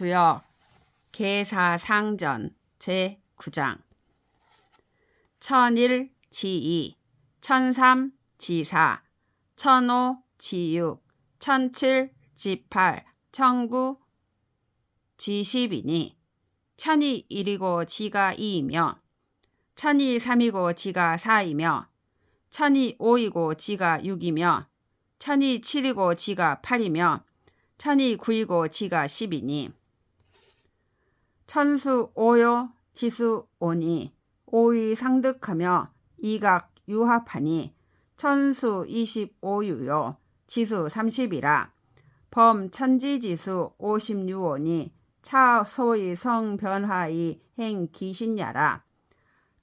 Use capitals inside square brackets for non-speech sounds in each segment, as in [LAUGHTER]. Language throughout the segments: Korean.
수역 계사상전 제9장. 천일 지이 천삼 지사 천오 지육 천칠 지팔 천구 지십이니 천이 일이고 지가 이이며 천이 삼이고 지가 사이며 천이 오이고 지가 육이며 천이 칠이고 지가 팔이며 천이 구이고 지가 십이니 천수 오요 지수 오니 오위 상득하며 이각 유합하니 천수 이십오유요 지수 삼십이라 범 천지지수 오십유오니 차 소위 성변화이 행 기신야라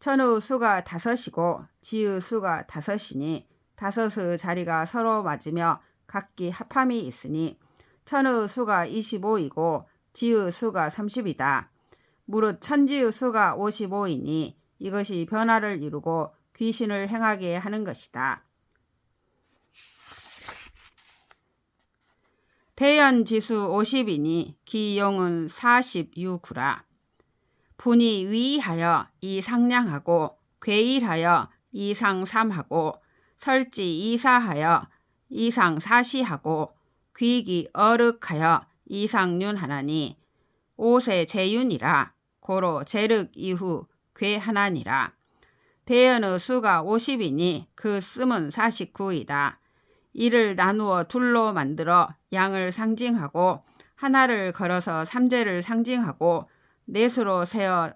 천의 수가 다섯이고 지의 수가 다섯이니 다섯의 자리가 서로 맞으며 각기 합함이 있으니 천의 수가 25이고 지의 수가 30이다. 무릇 천지의 수가 55이니 이것이 변화를 이루고 귀신을 행하게 하는 것이다. 대연지수 50이니 기용은 46구라. 분이 위하여 이상량하고 괴일하여 이상삼하고 설지 이사하여 이상사시하고 귀기 어륵하여 이상윤하나니 옷의 재윤이라 고로 재륵 이후 괴하나니라 대연의 수가 50이니 그 씀은 49이다. 이를 나누어 둘로 만들어 양을 상징하고 하나를 걸어서 삼재를 상징하고 넷으로 세어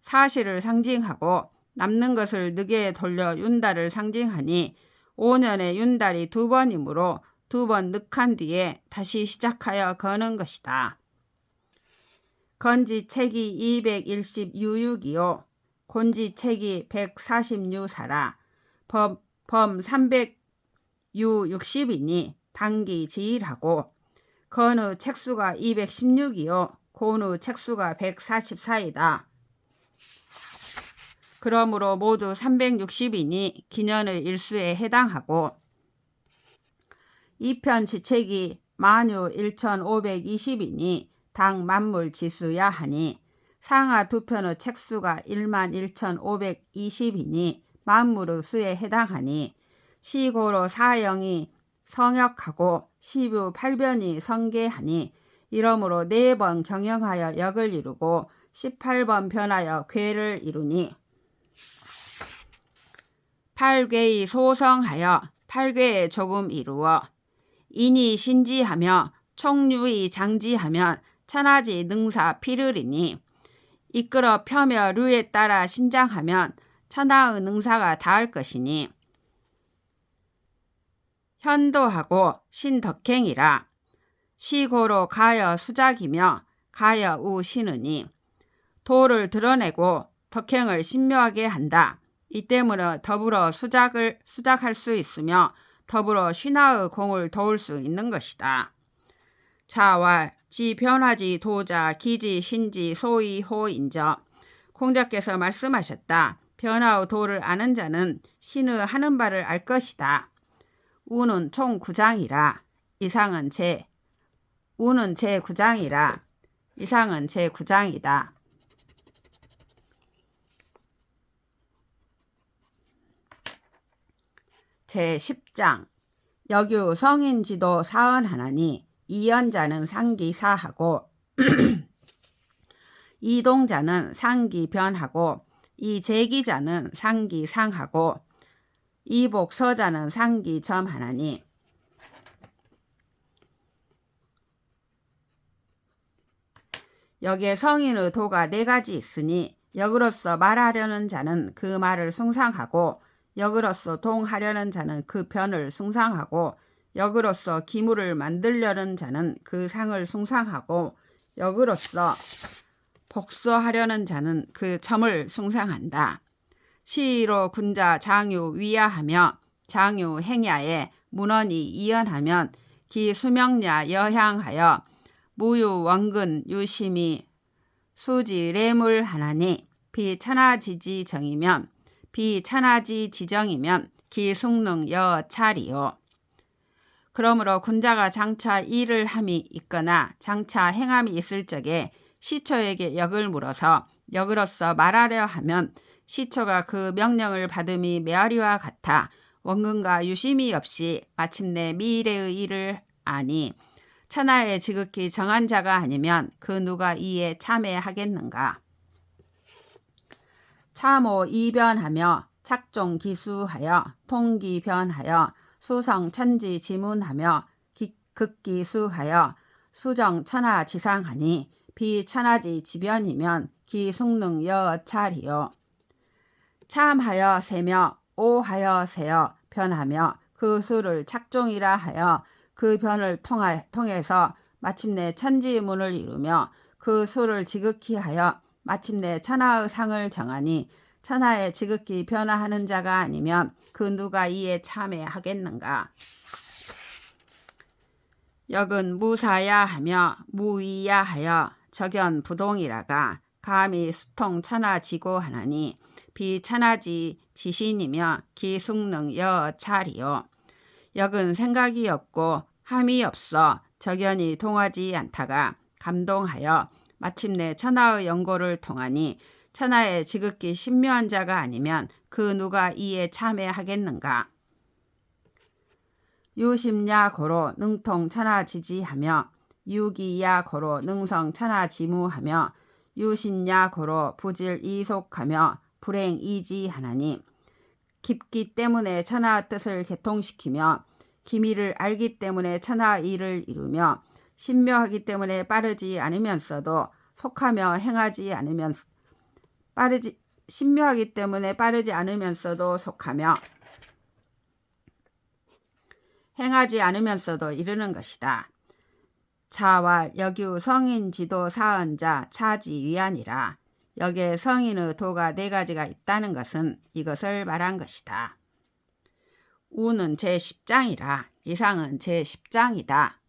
사실을 상징하고 남는 것을 늑에 돌려 윤달을 상징하니 5년에 윤달이 두 번이므로 두 번 늑한 뒤에 다시 시작하여 거는 것이다. 건지 책이 210유육이요. 곤지 책이 146사라. 범, 범 300유 60이니 단기 지일하고 건의 책수가 216이요. 고의 책수가 144이다. 그러므로 모두 360이니 기년의 일수에 해당하고 이편 지책이 만유 1520이니 당 만물 지수야 하니 상하 두 편의 책수가 1만 1520이니 만물의 수에 해당하니 시고로 사형이 성역하고 시부 8변이 성계하니 이러므로 네 번 경영하여 역을 이루고 18번 변하여 괴를 이루니 팔괴의 소성하여 팔괴에 조금 이루어 인이 신지하며 총류의 장지하면 천하지 능사 피르리니 이끌어 펴며 류에 따라 신장하면 천하의 능사가 닿을 것이니 현도하고 신덕행이라 시고로 가여 수작이며 가여 우 신으니 도를 드러내고 덕행을 신묘하게 한다. 이 때문에 더불어 수작을 수작할 수 있으며 더불어 신하의 공을 도울 수 있는 것이다. 자왈 지 변화지 도자 기지 신지 소위 호인저 공자께서 말씀하셨다. 변화의 도를 아는 자는 신의 하는 바를 알 것이다. 우는 총 9장이라 이상은 제 우는 제 9장이라 이상은 제 9장이다. 제 10장 여규 성인 지도 사언하나니 이연자는 상기사하고 [CLEARS THROAT] 이동자는 상기변하고 이재기자는 상기상하고 이복서자는 상기점하나니 여기에 성인의 도가 네 가지 있으니 역으로서 말하려는 자는 그 말을 숭상하고 역으로서 동하려는 자는 그 편을 숭상하고 역으로서 기물을 만들려는 자는 그 상을 숭상하고 역으로서 복수하려는 자는 그 점을 숭상한다. 시로 군자 장유 위야하며 장유 행야에 문헌이 이연하면 기 수명야 여향하여 무유 원근 유심이 수지 레물 하나니 비천하지지 정이면 비천하지 지정이면 기숙능 여찰이요. 그러므로 군자가 장차 일을 함이 있거나 장차 행함이 있을 적에 시초에게 역을 물어서 역으로서 말하려 하면 시초가 그 명령을 받음이 메아리와 같아 원근과 유심이 없이 마침내 미래의 일을 아니 천하에 지극히 정한 자가 아니면 그 누가 이에 참여하겠는가? 참호 이변하며 착종 기수하여 통기변하여 수성 천지 지문하며 기- 극기수하여 수정 천하 지상하니 비천하지 지변이면 기숙능 여차리요. 참하여 세며 오하여 세여 변하며 그 수를 착종이라 하여 그 변을 통하, 통해서 마침내 천지문을 이루며 그 수를 지극히 하여 마침내 천하의 상을 정하니 천하에 지극히 변화하는 자가 아니면 그 누가 이에 참여하겠는가? 역은 무사야 하며 무위야 하여 적연 부동이라가 감히 수통 천하지고 하나니 비천하지 지신이며 기숙능 여차리요. 역은 생각이 없고 함이 없어 적연이 동하지 않다가 감동하여 마침내 천하의 연고를 통하니 천하에 지극히 신묘한 자가 아니면 그 누가 이에 참여하겠는가? 유심야 고로 능통 천하 지지하며 유기야 고로 능성 천하 지무하며 유신야 고로 부질 이속하며 불행 이지하나니 깊기 때문에 천하 뜻을 개통시키며 기미를 알기 때문에 천하 일을 이루며 신묘하기 때문에 빠르지 않으면서도 속하며 행하지 않으면 빠르지 신묘하기 때문에 빠르지 않으면서도 속하며 행하지 않으면서도 이르는 것이다. 차와 여규 성인 지도 사언자 차지 위안이라 여기에 성인의 도가 네 가지가 있다는 것은 이것을 말한 것이다. 우는 제10장이라 이상은 제10장이다.